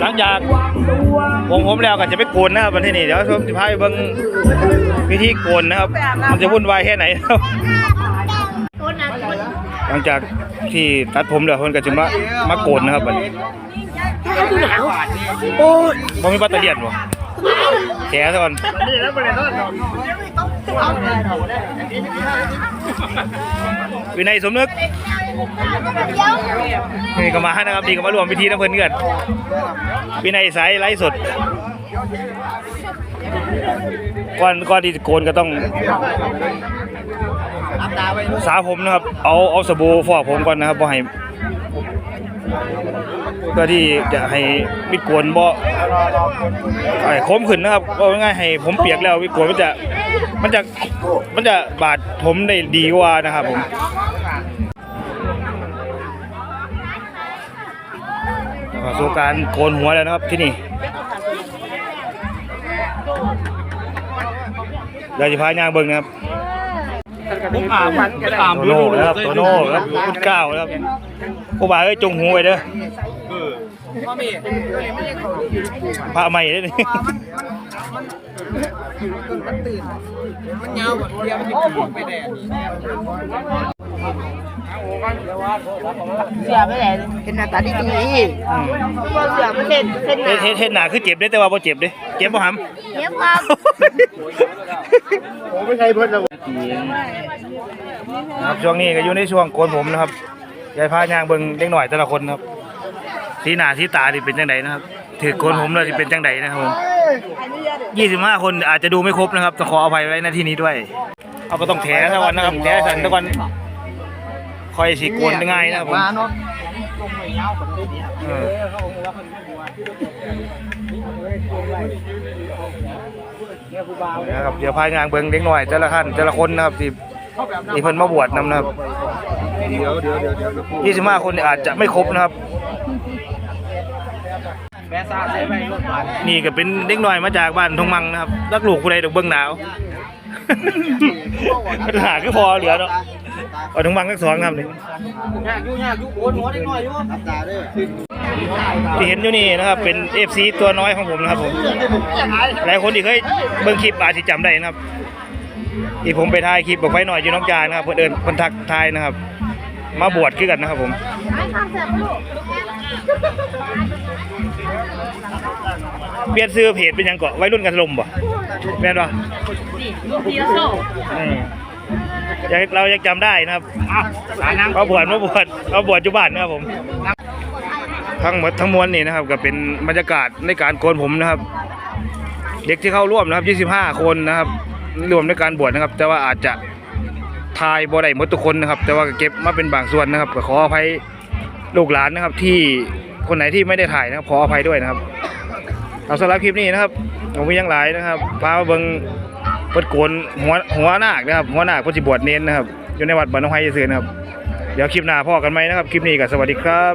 หลังจากวงผมแล้วก็จะไปโกนนะครับวันที่นี่เดี๋ยวชมสิพาไปเบิ่งวิธีโกนนะครับ มันจะวุ่นวายแค่ไหนครับหลังจากที่ตัดผมแล้วคนก็จะมามาโกนนะครับบัดนี้โอ้ยบ่มีปัตเตอร์เลียนบ่แกซะก่อน วินัยสมนึกนี่ก็มานะครับดีก็มารวมพิธีน้ำเพิ่นเกินวินัยสายไลฟ์สดก่อนก่อนที่โกนก็ต้องสาผมนะครับ เอาเอาสบู่ฟอกผมก่อนนะครับบ่ให้ เพื่อที่จะให้มิดโกนบ่ไอ้คมขึ้นนะครับก็ง่ายๆให้ผมเปียกแล้วมิดโกนมันจะมันจะมันจะบาดผมได้ดีกว่านะครับผมมาสู่การโกนหัวแล้วนะครับที่นี่เดี๋ยวจะพายางเบิ่งนะครับ ผมอาบมันอาบโตโน่นะครับโตโน่ครับคุณเก้านะครับผู้บ่าวเอ้ยจงหูไว้เด้อพระใหม่เด้อนี่มันยาวกว่าเดียวมันจะไปแดด เสือไม่แหละเป็นหน้าตาดีดีอืมตัวเสือไม่เส้นเส้นหเฮ็นาดเฮ็ดเฮ็ดหนาคือเจ็บเด้อแต่ว่าบ่เจ็บเด้เจ็บบ่หำเย็บครับผมไม่ใช่เพื่อนเราครับช่วงนี้ก็อยู่ในช่วงโกนผมนะครับยายพาย่างเบิ่งเด็กหน่อยแต่ละคนนะครับสีหน้าสีตาที่เป็นจังไดนะครับถือโกนผมแล้วสิเป็นจังไดนะครับผม25คนอาจจะดูไม่ครบนะครับต้องขออภัยไว้ในที่นี้ด้วย เอาก็ต้องแถซะก่อนนะครับแถสันซะก่อน คอยสิโกนง่ายนะครับผมมาเนาะเออนะครับเดี๋ยวพายางเบิ่งเด็กหน่อยแต่ละท่านแต่ละคนนะครับที่ที่เพิ่นมาบวชนำนะครับเดี๋ยวเดี๋ยวเดี๋ยวเดี๋ยว25คนเนี่ยอาจจะไม่ครบนะครับแม่ซ่าใช้ไปรถมานี่ก็เป็นเด็กหน่อยมาจากบ้านทงมังนะครับรักลูกผู้ใดดอกเบิ่งหนาวปัญหาคือพอเหลือเนาะ เอาทงมังทั้งสองครับนี่ยากยุ่ยากยุ่โอนหัวได้หน่อยยุ่รับตาด้วยที่เห็นอยู่นี่นะครับเป็น FC ตัวน้อยของผมนะครับผมหลายคนที่เคยเบิ่งคลิปอาจจะจำได้นะครับที่ผมไปถ่ายคลิปบอกไฟหน่อยอยู่น้องจานนะครับเพิ่นเอิ้นเพิ่นทักทายนะครับ มาบวชคือกันนะครับผมเปลี่ยนซื้อเพจเป็นหยังเกาะวัยรุ่นกันลมบ่แม่นบ่ ดีแล้วโซ่อืมอยากเรายังจำได้นะครับมาบวชมาบวชมาบวชอยู่บ้านนะครับผม ทั้งหมดทั้งมวลนี่นะครับ ก็เป็นบรรยากาศในการโกนผมนะครับ เด็กที่เข้าร่วมนะครับ25 คนนะครับ รวมในการบวชนะครับ แต่ว่าอาจจะทายบ่ได้หมดทุกคนนะครับ แต่ว่าก็เก็บมาเป็นบางส่วนนะครับก็ขออภัยลูกหลานนะครับที่คนไหนที่ไม่ได้ถ่ายนะครับขออภัยด้วยนะครับ เอาสำหรับคลิปนี้นะครับผมมีอยังหลายนะครับพามาเบิ่ง เปิดโกนหัวหัวนาคนะครับหัวนาคเพิ่นสิบวชเน้นนะครับอยู่ในวัดบ้านห้องไห้ซื่อนะครับ เดี๋ยวคลิปหน้าพ่อกันไหมนะครับ คลิปนี้ก็สวัสดีครับ